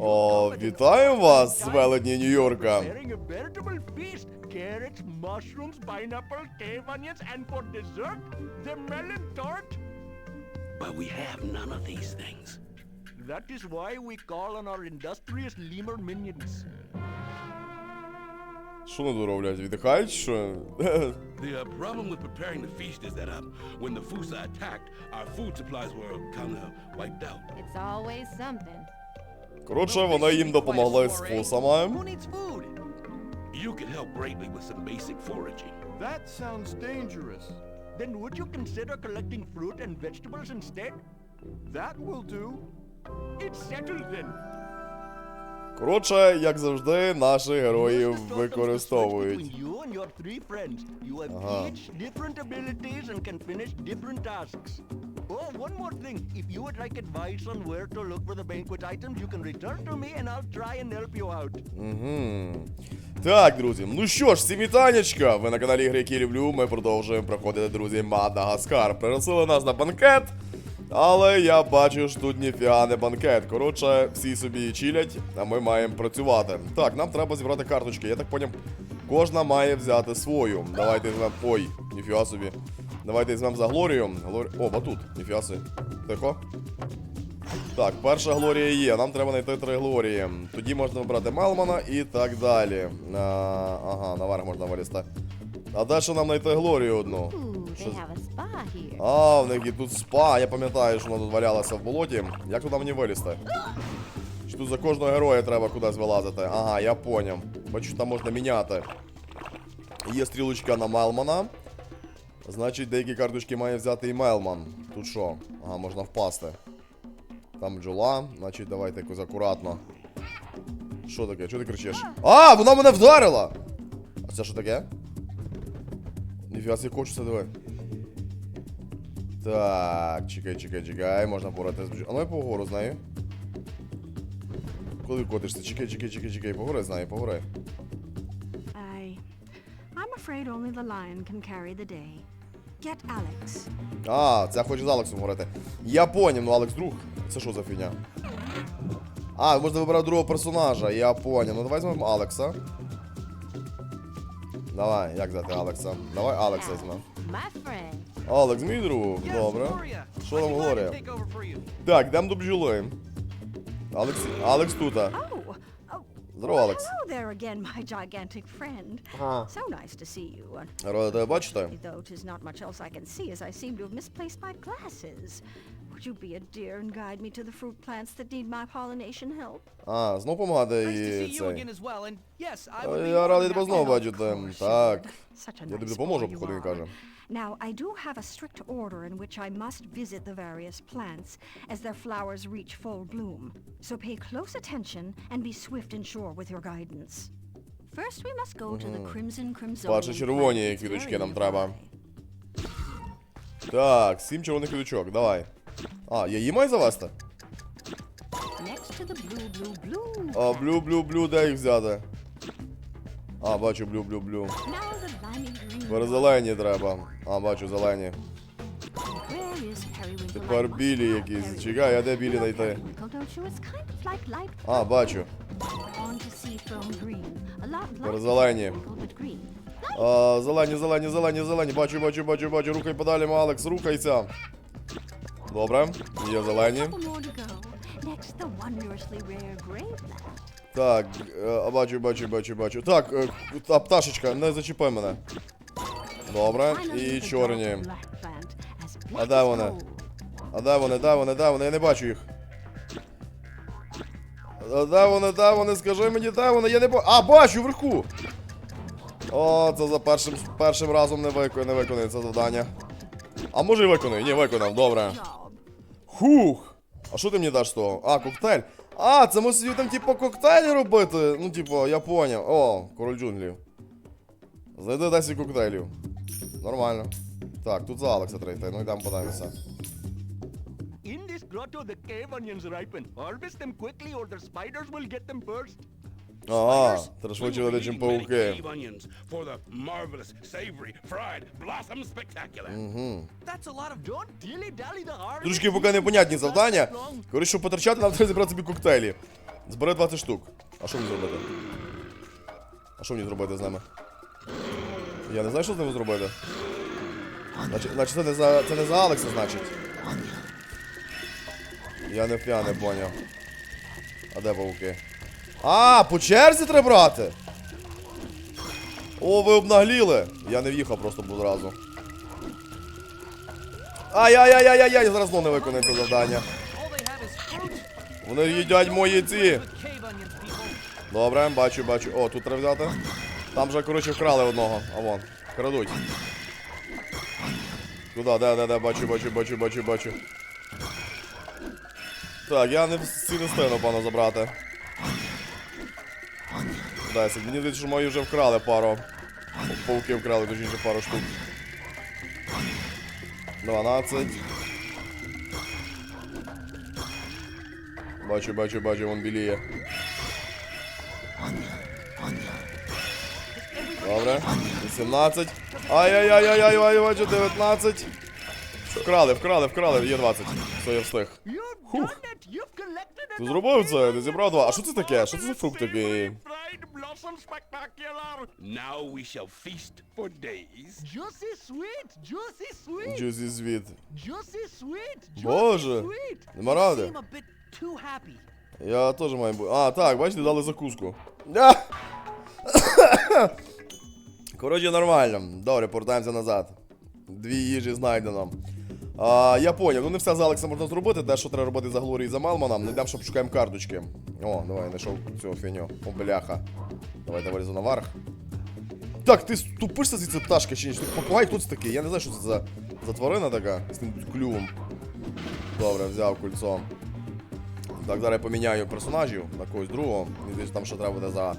О, come at an вітаємо вас, awesome time. велетні Нью-Йорка. Preparing a veritable feast. Carrots, mushrooms, pineapple, cave onions, and for dessert, the melon tart. But we have none of these things. That is why we call on our industrious lemur minions. Що вони тут роблять? Віддихають, що? The uh, problem with preparing the feast is that uh, when the Fusa attacked, our food supplies were kind of wiped out. It's always something. Коротше, вона їм допомогла з фусами. Who needs food? You could help greatly with some basic foraging. That sounds dangerous. Then would you consider collecting fruit and vegetables instead? That will do. It's settled then. Коротше, як завжди, sort of використовують. Uh-huh. Oh. Угу. Так, друзі, ну що ж, всі вітанечка. Ви на каналі Ігри, які люблю. Ми продовжуємо проходити, друзі, Мадагаскар. Пригласили нас на банкет. Але я бачу, що тут ніфіга не банкет. Коротше, всі собі чилять, а ми маємо працювати. Так, нам треба зібрати карточки. Я так поняв, кожна має взяти свою. Давайте візьмемо. Ой, ніфіга собі. Давайте візьмемо за Глорію. Глорі... О, батут, ніфіга собі. Тихо. Так, перша Глорія є, нам треба знайти три Глорії. Тоді можна вибрати Мелмана і так далі. А, ага, наверх можна вилізти. А далі нам знайти Глорію одну. Що. А, в них тут спа, я пам'ятаю, що вона тут валялася в болоті. Як туди мені вилізти? Чи тут за кожного героя треба кудись вилазити? Ага, я поняв. Бачу, там можна міняти. Є стрілочка на Мелмана. Значить, деякі карточки має взяти і Мелман. Тут що? Ага, можна впасти. Там бджола, значить давайте якось акуратно. Що таке? Чого ти кричиш? А, вона мене вдарила! А це що таке? Ніфіга собі кочуся, диви. Так, чекай, чекай, чекай, можна боротися з бджолою. А ну я погору з нею. Коли котишся? Чекай, чекай, чекай, чекай, погори з нею, погори. I. I'm afraid only the lion can carry the day. Get Alex. А, це хоче з Алексом говорити. Я поняв, ну Алекс друг. Це що за фігня? А, можна вибирати другого персонажа, я поняв. Ну давай візьмемо Алекса. Давай, як звати Алекса? Давай Алекса візьмемо. My friend. Алекс, мій друг, добре. Що там Глорія? Так, йдемо до бджоли. Алекс, Алекс тут. Oh, oh. Здорово, Алекс. Ага. To see. Рада тебе бачити. Though 'tis not much else I can see, as I seem to have misplaced my glasses. Would you be a dear and guide me to the fruit plants that need my pollination help? А, знов помагати Nice to see і цей. as well, and yes, I Е, would be Я радий тебе знову бачити. Так. Я тобі допоможу, походу він каже. Now, I do have a strict order in which I must visit the various plants as their flowers reach full bloom. So pay close attention and be swift and sure with your guidance. First, we must go to the Crimson Crimson. Бачу, червоні квіточки нам треба. Так, сім червоних квіточок, давай. А, я її маю завести? Next to the blue, blue, blue. А, блю, блю, блю, де їх взяти? А, бачу, блю, блю, блю. Now the limey green. Тепер зелені треба. А, бачу, зелені. Тепер білі якісь. Чекай, а де білі знайти? А, бачу. Тепер зелені. А, зелені, зелені, зелені, зелені. Бачу, бачу, бачу, бачу. Рухай подалі, Алекс, рухайся. Добре, є зелені. Так, е, бачу, бачу, бачу, бачу. Так, е, та пташечка, не зачіпай мене. Добре, і чорні. А де вони? А де вони, де вони, де вони? Я не бачу їх. А де вони, де вони? Скажи мені, де вони? Я не бачу. А, бачу вверху! О, це за першим, першим разом не виконує, не виконує це завдання. А може і виконує? Ні, виконав, добре. Хух! А що ти мені даш з того? А, коктейль. А, це ми сидів там, типу, коктейлі робити. Ну, типу, я поняв. О, король джунглів. Зайди 10 коктейлів. Нормально. Так, тут за Алекса треба ну йдемо подивимося. In this grotto, the cave onions ripen. Harvest them quickly or the spiders will get them first. Ага, Spiders? треба швидше We were летить, чим пауки. hard. Трошки поки непонятні завдання. Коротше, щоб потрачати, нам треба зібрати собі коктейлі. Збери 20 штук. А що мені зробити? А що мені зробити з ними? Я не знаю, що з ними зробити. Значить, значить це не за. це не за Алекса, значить. Я не я не поняв. А де пауки? А, по черзі треба брати! О, ви обнагліли! Я не в'їхав просто був зразу. Ай-яй-яй-яй-яй, зараз знову не виконаю це завдання. Вони їдять мої ці. Добре, бачу, бачу. О, тут треба взяти. Там вже, коротше, вкрали одного. А вон, крадуть. Куда, де, де, де, бачу, бачу, бачу, бачу, бачу. Так, я не не встигну, пану, забрати. 10. Мені здається, що мої вже вкрали пару. Пауки вкрали, точніше пару штук. 12. Бачу, бачу, бачу, вон біліє. Добре. 18. Ай-яй-яй-яй-яй, бачу, 19. Вкрали, вкрали, вкрали, є 20. Все, я встиг. Collected Ти зробив це, ти зібрав два. А що це таке? Що це за фрукт такий? Now we shall feast for days. Juicy sweet. Juicy sweet. Джузі звіт. Juicy sweet. Боже. Нема ради. Я теж маю бути. А, так, бачите, дали закуску. Коротше, нормально. Добре, повертаємося назад. Дві їжі знайдено. А, я поняв, ну не все за Алекса можна зробити, те, що треба робити за Глорі і за Мелманом. Не йдемо, що пошукаємо карточки. О, давай, знайшов цю фіню. О, бляха. Давайте вилізу наверх. Так, ти тупишся звідси пташка чи ні? Тут Попугай, це такий? Я не знаю, що це за, за тварина така з тим клювом. Добре, взяв кольцо. Так, зараз я поміняю персонажів на когось другого. Мені там ще треба буде за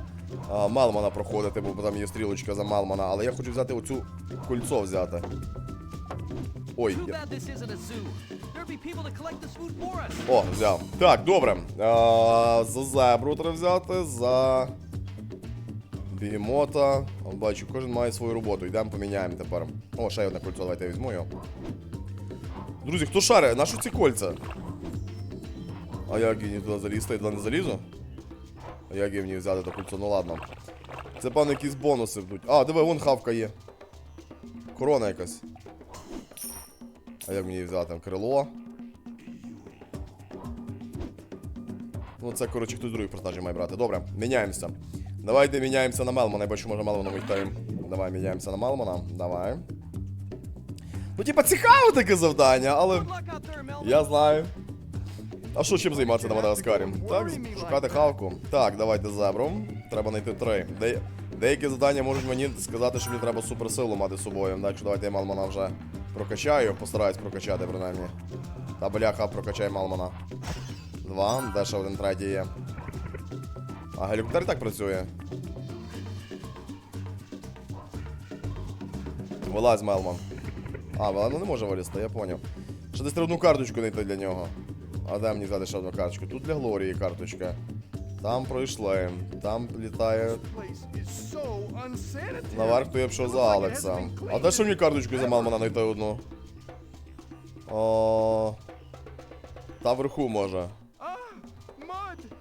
а, Малмана проходити, бо там є стрілочка за Малмана, але я хочу взяти оцю кольцо взяти. Ой, я... О, взяв. Так, добре. А, за зебру треба взяти, за. Бігемота. Бачу, кожен має свою роботу. Йдемо поміняємо тепер. О, ще одне кольцо, давайте я візьму його. Друзі, хто шаре? На що ці кольця? А як я туди залізти? Я туди не залізу? А як я мені взяти до кольцо? Ну ладно. Це певно якісь бонуси будуть. А, диви, вон хавка є. Корона якась. А як мені її взяти? Крило. Ну, це, коротше, хтось другий персонажів має брати. Добре, міняємося. Давайте міняємося на Мелмана. Я бачу, може Мелмана вийти. Давай міняємося на Мелмана. Давай. Ну, типа, цікаве таке завдання, але. Я знаю. А що чим займатися на Мадагаскарі? Так, шукати хавку. Так, давайте зебру. Треба знайти три. Де... Деякі завдання можуть мені сказати, що мені треба суперсилу мати з собою. Так давайте я Малмана вже прокачаю, постараюсь прокачати принаймні. Та бляха, прокачай Малмана. Два, де ще один третій є. А гелікоптер так працює. Вилазь, Мелман. А, вона не може вилізти, я поняв. Ще десь треба одну карточку знайти для нього. А де мені взяти ще одну карточку? Тут для Глорії карточка. Там пройшли. Там літає наверх, то я пішов за Алекса. А де ще мені карточку за Малмана знайти одну? О. Там вверху може.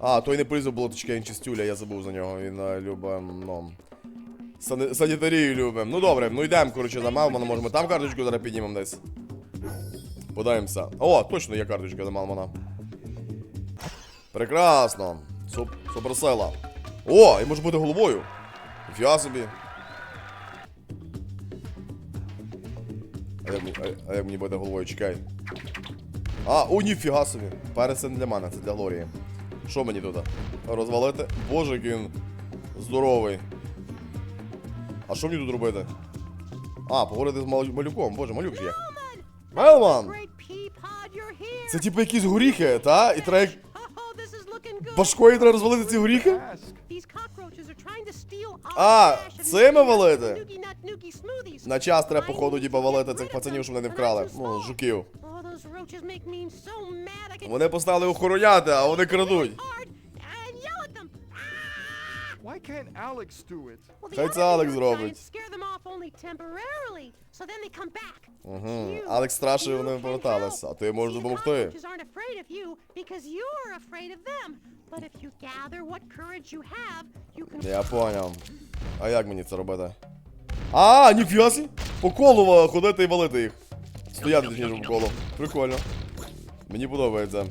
А, той не полізав було таке чистюля, я забув за нього. Він е, любить, ну. Сани- санітарію любить. Ну добре, ну йдемо, коротше, за Малмана, можемо там карточку зараз піднімемо десь. Подаємося. О, точно є карточка за Малмана. Прекрасно. Суп, суперсила. О, і може бути головою. Ніфіга собі. А як, а, а як мені буде головою, чекай. А, о, ніфіга собі. Перець це не для мене, це для Глорії. Що мені тут? Розвалити? Боже, який він здоровий. А що мені тут робити? А, поговорити з малюком. Боже, малюк же є. Мелман! Це типу якісь горіхи, та? І треба башкою треба розвалити ці горіхи? А, цими валити? На час треба, походу, діба валити цих пацанів, щоб вони не вкрали. Ну, жуків. Oh, Вони поставили охороняти, а вони крадуть. Why can't Alex do it? Well, the Хай це Алекс зробить. Giants scare them off only temporarily, so then they come back. Угу. Алекс страшив, вони поверталися, а ти можеш допомогти. cockroaches aren't afraid of you because you're afraid of them. But if you gather what courage you have, you can Я поняв. А як мені це робити? А, ніфіасі! По колу ходити і валити їх. Стояти точніше по колу. Прикольно. Мені подобається.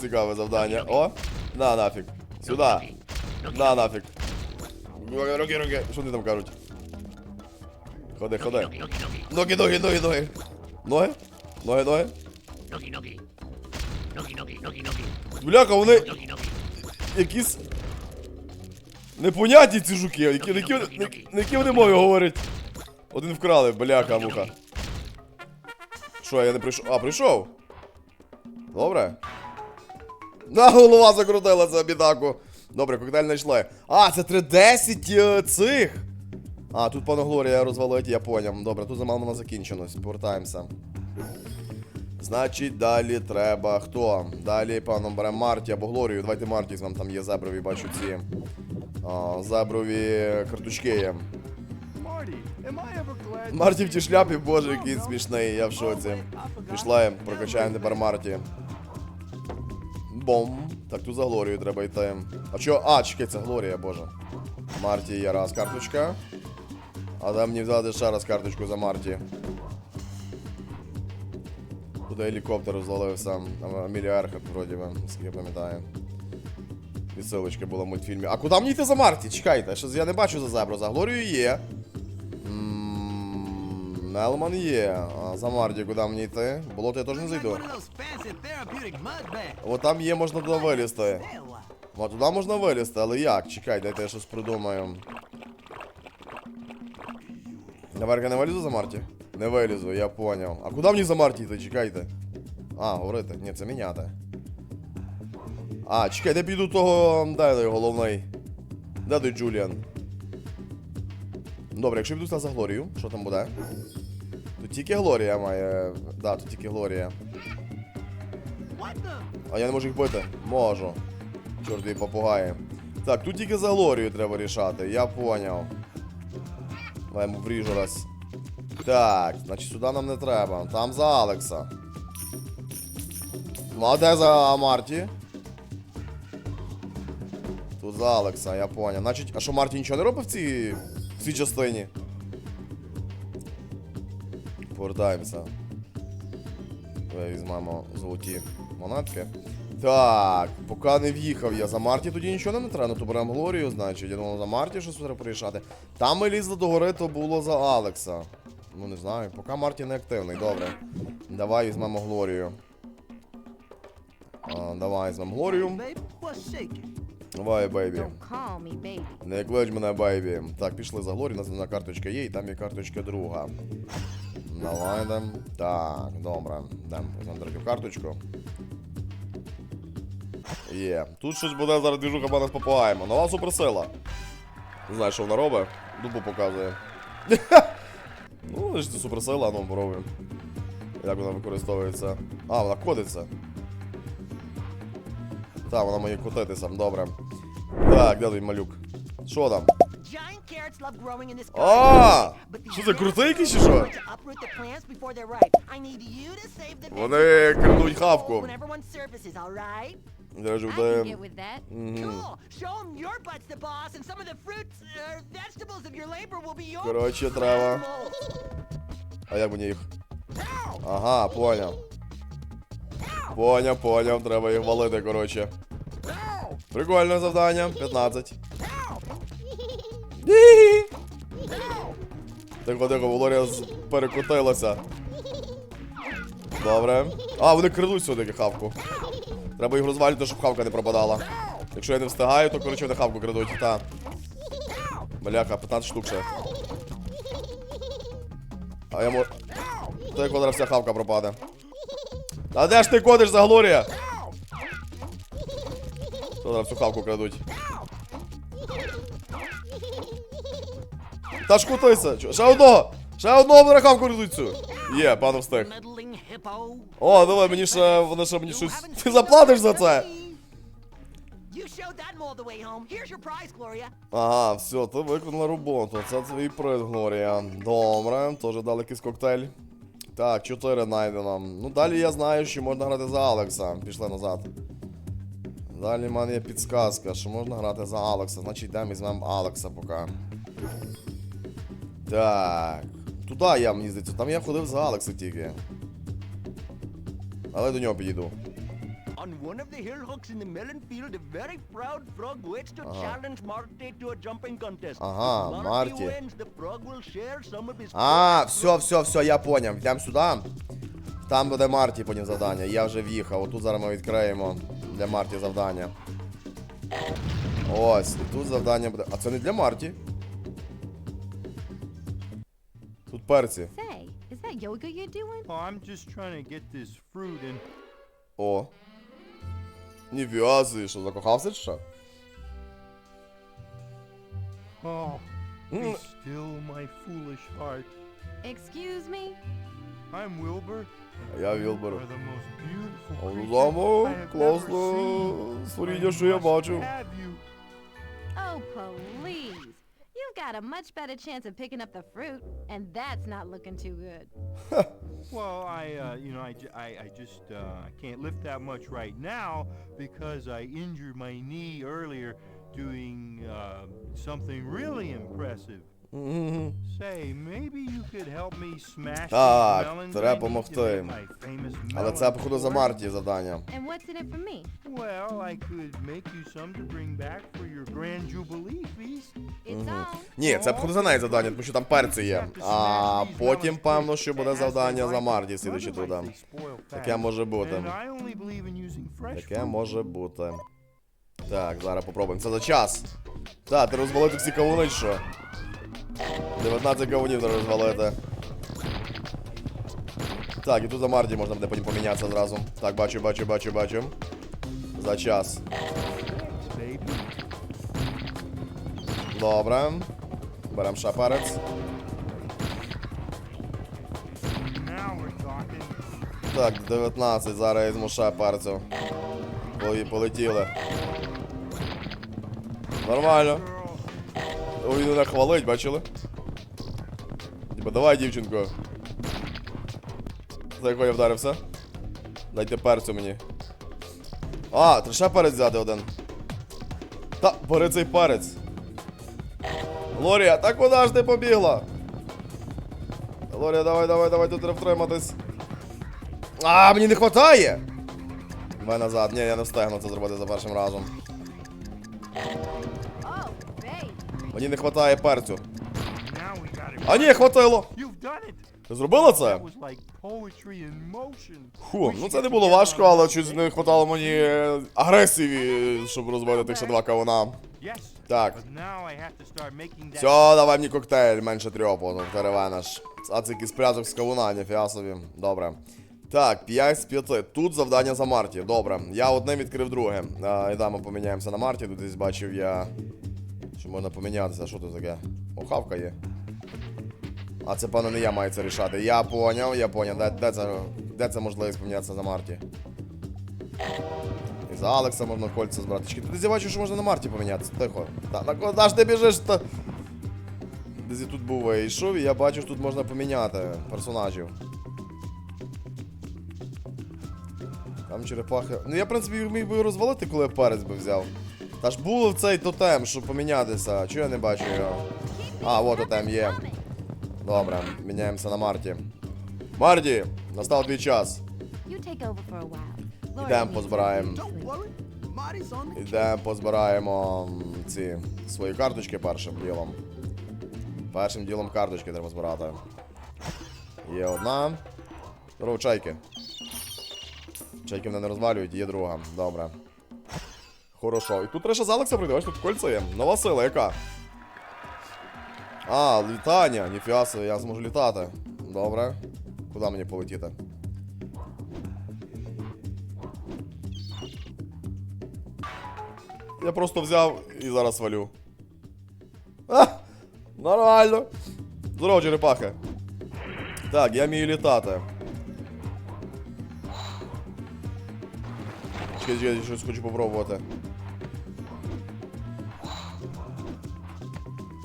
Цікаве завдання. О! На нафіг. Сюди. На нафіг. Руки, руки. Що вони там кажуть? Ходи, ходи. Ноги, ноги, ноги, ноги. Ноги? Ноги, ноги. Бляха, вони якісь непонятні ці жуки, які, які, на які вони мові говорять. Один вкрали, бляха, муха. Що, я не прийшов. А, прийшов. Добре. На голова закрутилася, бідаку. Добре, коктейль знайшли. А, це 310 е, цих. А, тут пана Глорія розвалить, я поняв. Добре, тут замало воно закінчилось. Повертаємося. Значить, далі треба хто? Далі, пану, беремо Марті або Глорію. Давайте Марті з візьмемо, там є зеброві, бачу ці. А, зеброві карточки є. Марті в тій шляпі, боже, який смішний, я в шоці. Пішла, прокачаємо тепер Марті. Бом. Так, тут за Глорію треба йти. А чо? А, чекай, це Глорія, боже. Марті є раз карточка. А дай мені взяти ще раз карточку за Марті. Туди гелікоптер розвалився. Амілія Ерхард, вроді би, наскільки я пам'ятаю. Відсилочка була в мультфільмі. А куди мені йти за Марті? Чекайте, щось я не бачу за зебру. За Глорію є. Мелман є. А за Марті куди мені йти? Болото я теж не зайду. От там є, можна туди вилізти. От туди можна вилізти, але як? Чекай, дайте я щось придумаю. Наверх я не вилізу за? Не вилізу, я поняв. А куди мені за Марті йти? Чекайте. А, говорити. Ні, це міняти. А, чекай, де піду того. Де той головний? Де той Джуліан? Добре, якщо піду за Глорію, що там буде? Тільки Глорія має. Да, тут тільки Глорія. А я не можу їх бити? Можу. Чорти попугаї. Так, тут тільки за Глорію треба рішати, я поняв. Давай йому вріжу раз. Так, значить сюди нам не треба. Там за Алекса. Ну а де за Марті? Тут за Алекса, я поняв. Значить, а що Марті нічого не робив в цій, в цій частині? Повертаємося. Давай візьмемо золоті монетки. Так, поки не в'їхав я за Марті, тоді нічого не треба. Ну то беремо Глорію, значить. Я думав, за Марті щось треба порішати. Там ми лізли до гори, то було за Алекса. Ну не знаю, поки Марті не активний, добре. Давай візьмемо Глорію. А, давай візьмемо Глорію. Давай, бейбі. Не клич мене, бейбі. Так, пішли за Глорі, у нас одна карточка є, і там є карточка друга. Давай йдем. Так, добре. Дам, третю карточку. Є. Тут щось буде зараз двіжуха мене з попугаємо. Нова суперсила. Знаю, що вона робить. Дубу показує. ну, значить, це суперсила, ну, пробуємо. Як вона використовується. А, вона кодиться. Так, вона має котитися, добре. Так, де той малюк? Що там? А, що це, якийсь чи що? Вони крадуть хавку. be yours. Коротше, треба. А як мені їх? Ага, поняв. Поняв, поняв, треба їх валити, коротше. Прикольне завдання, 15. Тихо, тихо, Валорія з- перекотилася. Добре. А, вони крадуть сюди хавку. Треба їх розвалити, щоб хавка не пропадала. Якщо я не встигаю, то коротше вони хавку крадуть, та. Бляха, 15 штук ще. А я мо... Той квадра вся хавка пропаде. Та де ж ти кодиш за Глорія? Зараз всю хавку крадуть. Та ж кутися! Чо- Ще одного! Ще одного на хавку! Є, пане встиг. О, давай мені ще, вони ще мені щось. Ти заплатиш за це? Ага, все, ти виконала роботу. Це твій приз, Глорія. Добре, теж дали якийсь коктейль. Так, 4 знайдено. Ну, далі я знаю, що можна грати за Алекса. Пішли назад. Далі в мене є підсказка, що можна грати за Алекса. Значить, йдемо візьмемо Алекса поки. Так. Туди я мені здається, там я ходив за Алекса тільки. Але до нього підійду. On one of the hill hooks in the melon field, a very proud frog waits to challenge Marty to a jumping contest. Ага, if Marty. wins, the frog will share some of his А, все, все, все, я поняв. Йдемо сюди. Там буде Марті потім завдання. Я вже в'їхав. Отут зараз ми відкриємо для Марті завдання. Ось, і тут завдання буде. А це не для Марті. Тут перці. Say, is that yoga you're doing? Oh, I'm just trying to get this fruit and О. Ніфіга собі, що закохався чи що? oh, be Mm. still my foolish heart. Excuse me? I'm Wilbur. А я You Вілбер. are the most beautiful А creature Само I have ever класно seen. створіння, I що я must бачу. have you. Oh, please. You've got a much better chance of picking up the fruit, and that's not looking too good. Well, I, uh, you know, I, ju- I, I just, uh, I can't lift that much right now because I injured my knee earlier doing uh, something really impressive. Мгм. Say, maybe you could help me smash Так, треба помогти. famous Але це, походу, за fort? Марті завдання. And what's in it for me? Well, I could make you some to bring back for your grand jubilee feast. It's on. Ні, це походу за неї завдання, тому що там перці є. А потім, певно, що буде завдання за Марті, слідуючи туди. Таке може бути. And I only believe in using fresh Таке може бути. Так, зараз попробуємо. Це за час. Так, ти розвалити всі кавуни, що? 19 кавунів треба розвалити. Так, і тут за Марті можна буде потім помінятися зразу. Так, бачу, бачу, бачу, бачу. За час. Добре. We're talking. Так, 19, зараз я візьму. Пої- Полетіли. Нормально. Girl, О, Він мене хвалить, бачили? Типа, давай, дівчинко. За якого я вдарився? Дайте перцю мені. А, треба ще перець взяти один. Та, бери цей перець. Лорія, та куди ж ти побігла? Лорія, давай, давай, давай, тут треба втриматись. А, мені не хватає! Давай назад. Ні, я не встигну це зробити за першим разом. Мені не хватає перцю. А ні, хватило! Ти зробила це? We ну це не було важко, але щось не хватало мені е, агресії, щоб розбити тих ще два кавуна. Так. Все, давай мені коктейль, менше трьопу, ну теревенеш. А це якийсь пряток з кавуна, ніфіга собі. Добре. Так, 5 з 5. Тут завдання за Марті. Добре. Я одне відкрив друге. А, йдемо поміняємося на Марті. Тут десь бачив я. Що можна помінятися, що тут таке? О, хавка є. А це, певно, не я маю це рішати. Я поняв, я поняв. Де, де, це, де це можливість помінятися за Марті? І за Алекса можна кольця збирати. Чекай, я бачу, що можна на Марті помінятися. Тихо. Та, на куди ж ти біжиш? Та... Я тут був вийшов, і я бачу, що тут можна поміняти персонажів. Там черепахи. Ну я, в принципі, міг би розвалити, коли я перець би взяв. Та ж був цей тотем, щоб помінятися. Чого я не бачу його? А, от тотем є. Добре, міняємося на Марті. Марті, настав твій час. Ідемо позбираємо. Ідемо позбираємо ці свої карточки першим ділом. Першим ділом карточки треба збирати. Є одна. Здорово, чайки. Чайки мене не розвалюють, є друга. Добре. Хорошо. І тут треба ще з Алекса прийти, ось тут кольцо є. Нова сила, яка? А, літання. Ніфіга собі, я зможу літати. Добре. Куди мені полетіти? Я просто взяв і зараз валю. А, нормально. Здорово, черепахи. Так, я вмію літати. Чекай, чекай, я щось хочу попробувати.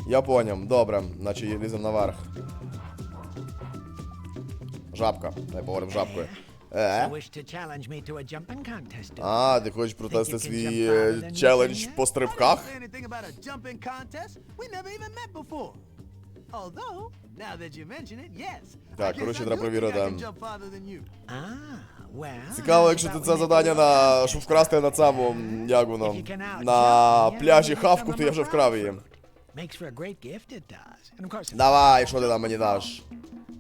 Я поняв. Добре, значить ліземо наверх. Жабка. Дай поговоримо жабкою. Е? А, ти хочеш протести свій е, челендж по стрибках? Так, коротше, треба. Ah, well. Цікаво, якщо ти це завдання на щоб вкрасти на цьому, як воно, на пляжі хавку, то я вже вкрав її. Давай, що ти там мені даш?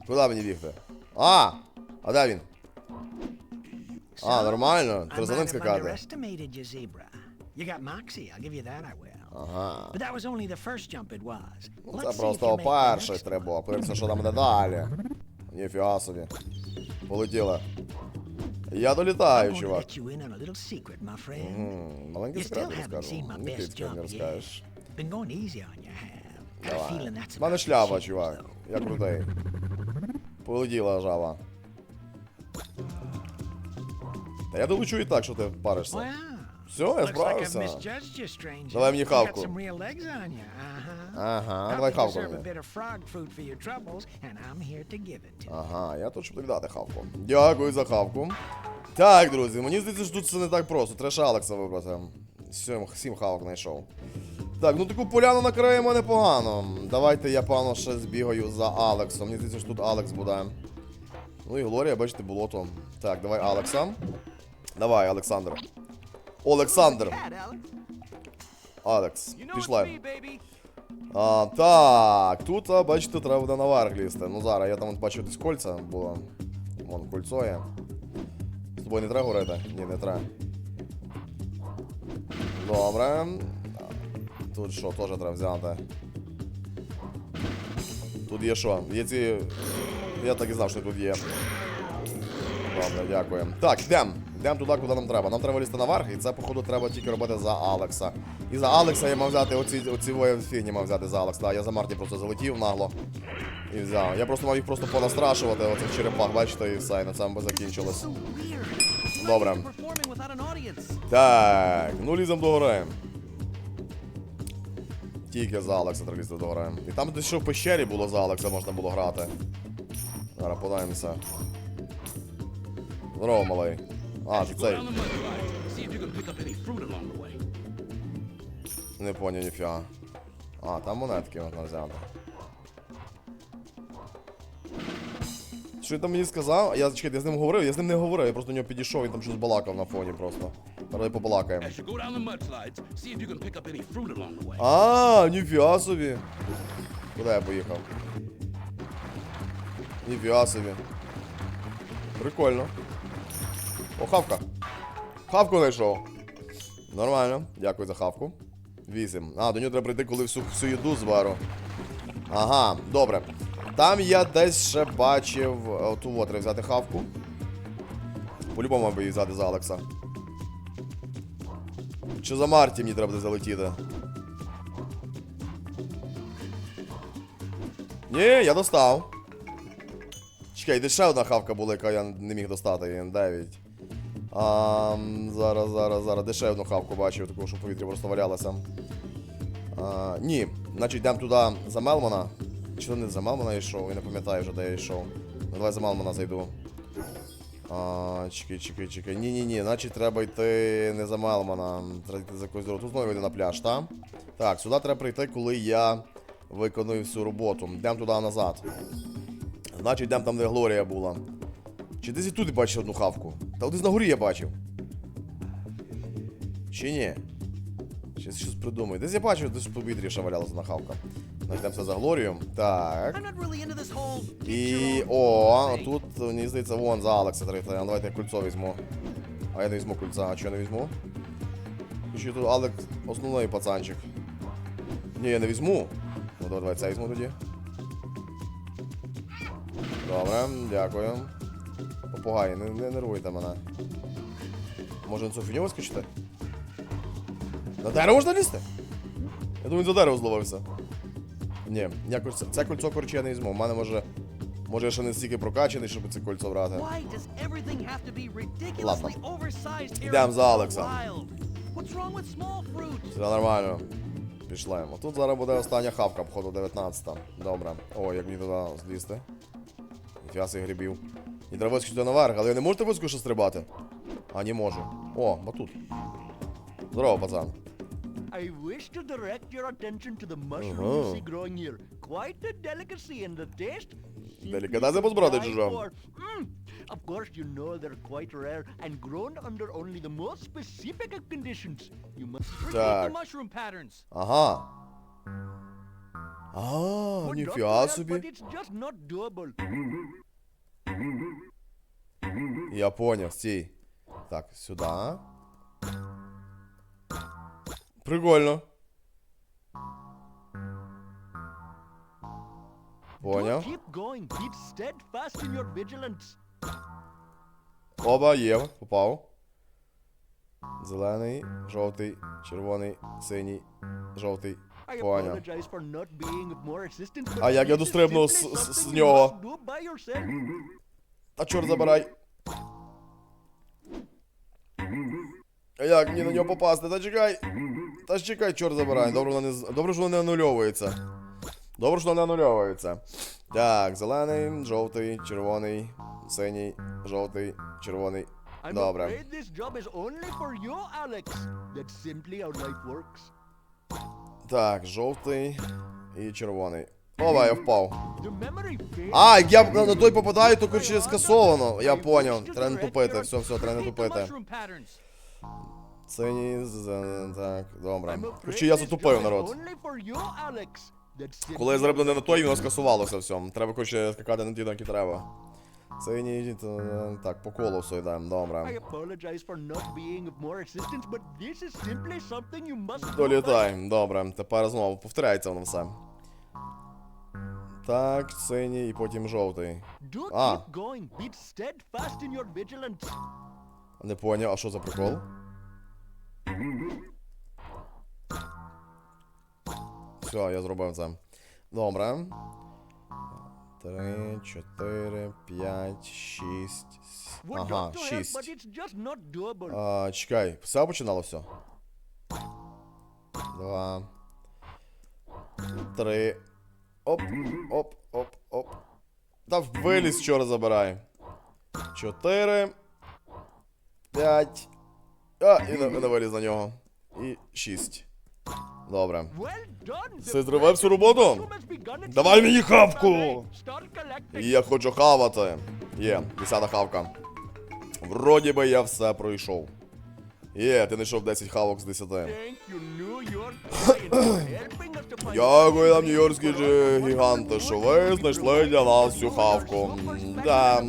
Куди мені бігти? А! А де він? А, нормально. I Ти за might ним have скакати. underestimated you, Zebra. You got moxie, I'll give you that, I will. Ага. But that was only the first jump it was. Ну, Let's Це see if просто you make the перший next треба one. було. Подивимося, що там буде далі. Ніфіга собі. Полетіла. Я долітаю, I'm gonna чувак. let you in on a little secret, my friend. М, Маленький You секрет still haven't розкажу. seen my Ні, best ти секрет не jump розкажеш. Давай. В мене шляпа, чувак. Я крутий. Полетіла жаба. Та я долечу і так, що ти паришся. Все, я справився. Давай мені хавку. uh-huh. Ага, давай хавку мені. Ага, я тут щоб тобі дати хавку. Дякую за хавку. Так, друзі, мені здається, що тут все не так просто. Треба ще Алекса вибрати. Сім, сім хавок знайшов. Так, ну таку поляну накриємо непогано. Давайте я, певно, ще збігаю за Алексом. Мені здається, що тут Алекс буде. Ну і Глорія, бачите, болото. Так, давай Алекса. Давай, Олександр. Олександр. Алекс. Пішла. А, так, тут, а, бачите, треба буде наверх лізти. Ну зараз, я там от бачу десь кольця було. Вон кольцо є. З тобою не треба говорити? Ні, не треба. Добре. Тут що, теж треба взяти. Тут є що? Є ці. Я так і знав, що тут є. Добре, дякую. Так, йдемо. Йдемо туди, куди нам треба. Нам треба лізти наверх, і це, походу, треба тільки робити за Алекса. І за Алекса я мав взяти оці, оці фігні мав взяти за Алекса. Так, я за Марті просто залетів нагло. І взяв. Я просто мав їх просто понастрашувати, оцих черепах, бачите, і все, і на цьому би закінчилось. Добре. Так, ну ліземо до гори. Тільки за Алекса треба лізти. І там десь що в пещері було за Алекса, можна було грати. Зараз подаємося. Здорово, малий. А, ти цей. Не поняв ніфіга. А, там монетки можна взяти. Що він там мені сказав? Я чекайте, я з ним говорив, я з ним не говорив, я просто до нього підійшов, він там щось балакав на фоні просто. Давай побалакаємо. А, ніфіга собі. Куди я поїхав? Ніфіга собі. Прикольно. О, хавка. Хавку знайшов. Нормально, дякую за хавку. Вісім. А, до нього треба прийти, коли всю, всю їду звару. Ага, добре. Там я десь ще бачив. Оту от взяти хавку. По-любому її взяти за Алекса. Чи за Марті мені треба залетіти? Ні, я достав. Чекай, де ще одна хавка була, яка я не міг достати, 9. А, зараз, зараз, зараз. Де ще одну хавку бачив, таку, що в повітрі просто валялася. А, ні, значить йдемо туди за Мелмана. Чи то не за Мелмана йшов, я не пам'ятаю вже, де я йшов. Ну, давай за Мелмана зайду. А, чекай, чекай, чекай. Ні, ні, ні, значить треба йти не за Мелмана. Треба йти за якусь дорогу. Тут знову йду на пляж, так? Так, сюди треба прийти, коли я виконую всю роботу. Йдемо туди назад. Значить, йдемо там, де Глорія була. Чи десь і тут бачив одну хавку? Та десь на горі я бачив. Чи ні? Щось щось придумаю. Десь я бачив, десь в повітрі ще валялася одна хавка. Все за Глорію. Так. I'm really whole І о, тут мені здається, вон за Алекса трейти. А давайте я кольцо візьму. А я не візьму кольця, а чого я не візьму? Чи тут Алекс основний пацанчик. Ні, я не візьму. Ну давай, давай це візьму тоді. Добре, дякую. Попугай, не, не нервуйте мене. Може на цю фігню вискочити? На дерево можна лізти? Я думаю, він за дерево зловився. Ні, якось це, це кольцо коротше я не візьму. У мене може. Може я ще не стільки прокачаний, щоб це кольцо брати. Ладно. Йдемо за fruit? Все нормально. Пішли. Тут зараз буде остання хавка, походу, 19 Добре. О, як мені туди злізти. Цих грибів. І треба вискочити наверх, але я не можу вискочити стрибати. А, не можу. О, батут. Здорово, пацан. I wish to direct your attention to the mushroom Ага. you see growing here. Quite a delicacy in the taste. simply Делікатеси to позбирати die чи що? for. Mm. Of course, you know they're quite rare and grown under only the most specific of conditions. You must Так. mushroom patterns. Ага. А, Would love to ніфіга help, собі. But it's just not doable. Я поняв, стій. Так, сюди. Прикольно. Поняв. Оба є, попав. Зелений, жовтий, червоний, синій, жовтий. Поняв. А як я this is дострибну simply з- з- з нього? Та чорт забирай. А як мені на нього попасти? Та чекай. Та ж чекай, чорт забирай. Добре, воно не Добре, що воно не анульовується. Добре, що воно не анульовується. Так, зелений, жовтий, червоний, синій, жовтий, червоний. Добре. Так, жовтий і червоний. Оба, я впав. А, як я на той попадаю, то коротше скасовано. Я поняв. Треба не тупити. Все, все, треба не тупити. Синій, так, добре. I'm я затупив народ. Коли я зроблю не на той, воно скасувалося все. Треба, коротше, скакати на ті, на які треба. Синій, то, е, так, по колу все йдемо, добре. Долітай, добре. Тепер знову повторяється воно все. Так, синій і потім жовтий. А. Не поняв, а що за прикол? Все, я зробив це. Добре. Три, чотири, п'ять, шість. Ага, шість. А, чекай, все починало все? Два. Три. Оп, оп, оп, оп. Та виліз, чорт забирай. Чотири. П'ять. А, і виліз на нього. І шість. Добре. Done. Зривай всю роботу? Давай мені хавку! Я хочу хавати. Є, десята хавка. Вроді би я все пройшов. Є, ти знайшов 10 хавок з 10. Thank you, New York Giants, for helping us to find Дякую нам, нью-йоркські гіганти, що ви знайшли для нас цю хавку. Да.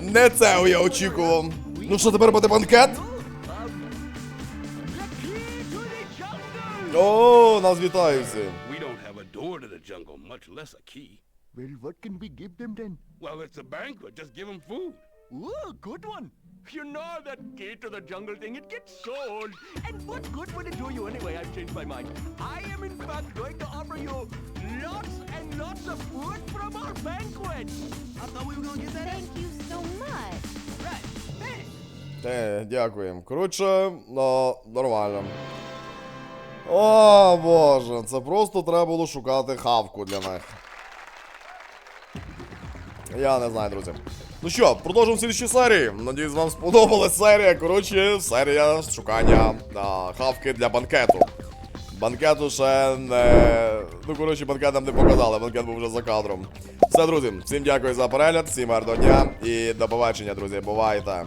Не це я очікував. Ну що, тепер буде банкет? The key to the jungle. О, нас вітають всі. We don't have a door to the jungle, much less a key. Well, what can we give them then? Well, it's a banquet. Just give them food. Ooh, good one. You know that key to the jungle thing, it gets so old. And what good would it do you anyway? I've changed my mind. I am in fact going to offer you lots and lots of food from our banquet. I thought we were gonna get that. Thank you so much. Те, дякуємо. Коротше, ну, нормально. О, боже, це просто треба було шукати хавку для них. Я не знаю, друзі. Ну що, продовжуємо в слідчій серії. Надіюсь, вам сподобалась серія. Коротше, серія шукання а, хавки для банкету. Банкету ще не. Ну, коротше, банкет нам не показали, банкет був вже за кадром. Все, друзі, всім дякую за перегляд, всім гарного дня і до побачення, друзі. Бувайте.